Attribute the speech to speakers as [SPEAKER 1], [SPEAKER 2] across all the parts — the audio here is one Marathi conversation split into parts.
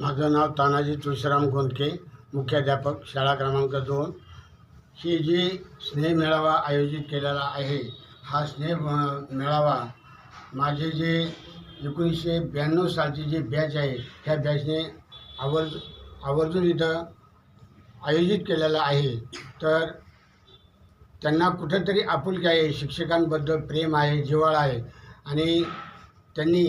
[SPEAKER 1] माझं नाव तानाजी तुळशीराम गोंदके मुख्याध्यापक शाळा क्रमांक दोन. ही जी स्नेह मेळावा आयोजित केलेला आहे हा स्नेह मेळावा माझे जे एकोणीसशे ब्याण्णव सालची जी बॅच आहे त्या बॅचने आवर्ज आवर्जून इथं आयोजित केलेला आहे. तर त्यांना कुठंतरी आपुलकी आहे शिक्षकांबद्दल प्रेम आहे जिव्हाळा आहे. आणि त्यांनी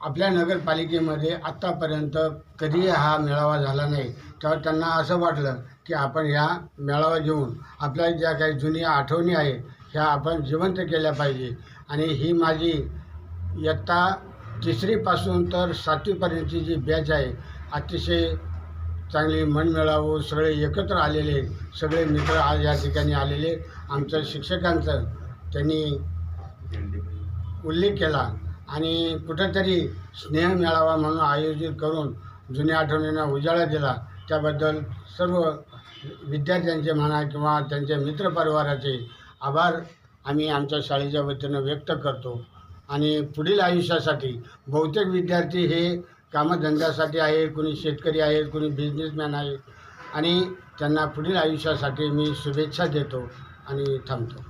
[SPEAKER 1] आपल्या नगरपालिकेमध्ये आत्तापर्यंत कधीही हा मेळावा झाला नाही. तेव्हा त्यांना असं वाटलं की आपण ह्या मेळावा घेऊन आपल्या ज्या काही जुन्या आठवणी आहे ह्या आपण जिवंत केल्या पाहिजे. आणि ही माझी इयत्ता तिसरीपासून तर सातवीपर्यंतची जी बॅच आहे अतिशय चांगली मनमिळावू सगळे एकत्र आलेले सगळे मित्र आज या ठिकाणी आलेले. आमच्या शिक्षकांचं त्यांनी उल्लेख केला. आणि कुठंतरी स्नेह मिळावा म्हणून आयोजित करून जुन्या आठवणींना उजाळा दिला. त्याबद्दल सर्व विद्यार्थ्यांचे म्हणा किंवा त्यांच्या मित्रपरिवाराचे आभार आम्ही आमच्या शाळेच्या वतीनं व्यक्त करतो. आणि पुढील आयुष्यासाठी बहुतेक विद्यार्थी हे कामधंद्यासाठी आहेत कोणी शेतकरी आहेत कोणी बिझनेसमॅन आहे आणि त्यांना पुढील आयुष्यासाठी मी शुभेच्छा देतो आणि थांबतो.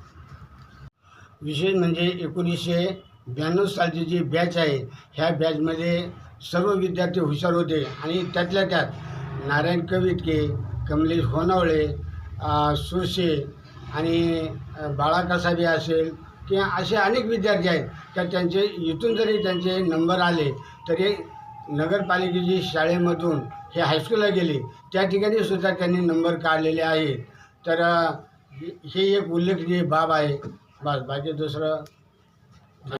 [SPEAKER 1] विशेष म्हणजे एकोणीसशे ब्याण्णव सालची जी बॅच आहे ह्या बॅचमध्ये सर्व विद्यार्थी हुशार होते आणि त्यातल्या त्यात नारायण कवितके कमलेश होनावळे सुरशे आणि बाळा कसाबे असेल किंवा असे अनेक विद्यार्थी आहेत त्या त्यांचे इथून जरी त्यांचे नंबर आले तरी नगरपालिकेची शाळेमधून हे हायस्कूलला गेले. त्या ठिकाणी सुद्धा त्यांनी नंबर काढलेले आहेत. तर हे एक उल्लेखनीय बाब आहे. बस बाकी दुसरं